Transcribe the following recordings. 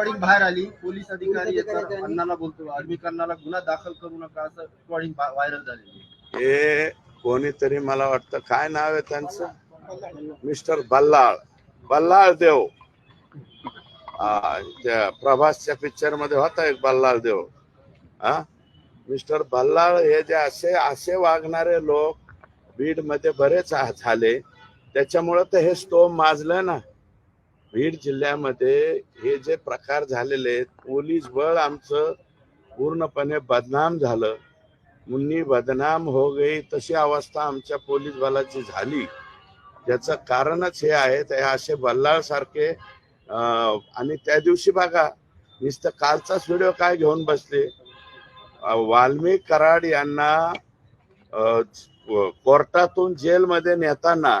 Recording बाहेर आली. Police अधिकारी येतात. अण्णाला बोलतो आर्मीकरणाला गुन्हा दाखल करू नका. असं रेकॉर्डिंग व्हायरल झालेली आहे. हे कोणीतरी मला वाटतं काय नाव आहे त्यांचं? मिस्टर बल्लाळ. बल्लाळ देव. त्या प्रभासच्या पिक्चरमध्ये होता एक बल्लाळ देव. हा? मिस्टर बल्लाळ हे जे असे असे वागणारे लोक बीडमध्ये बरेच झाले. त्याच्यामुळं तर हे स्टोम माजलं ना. बीड जिल्ह्यामध्ये हे जे प्रकार झालेले आहेत पोलीस बळ आमचं पूर्णपणे बदनाम झालं. मुन्नी बदनाम हो गई तशी अवस्था आमच्या पोलीस बलाची झाली. त्याचं कारणच हे आहे ते असे बल्लाळ सारखे आणि त्या दिवशी बघा नुसतं कालचाच व्हिडिओ काय घेऊन बसले? वाल्मिक कराड यांना कोर्टातून जेलमध्ये नेताना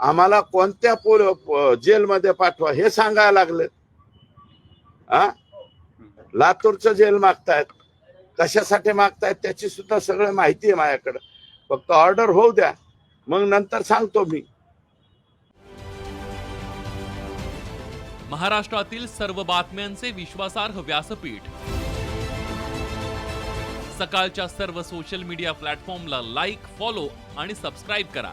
आम्हाला कोणत्या पो- जेलमध्ये पाठवा हे सांगायला लागले. हा लातूरचं जेल मागतायत. कशासाठी मागतायत त्याची सुद्धा सगळं माहिती आहे माझ्याकडं. फक्त ऑर्डर होऊ द्या. मग नंतर सांगतो मी. महाराष्ट्रातील सर्व बातम्यांचे विश्वासार्ह व्यासपीठ. सकाळच्या सर्व सोशल मीडिया प्लॅटफॉर्मला लाईक फॉलो आणि सबस्क्राईब करा.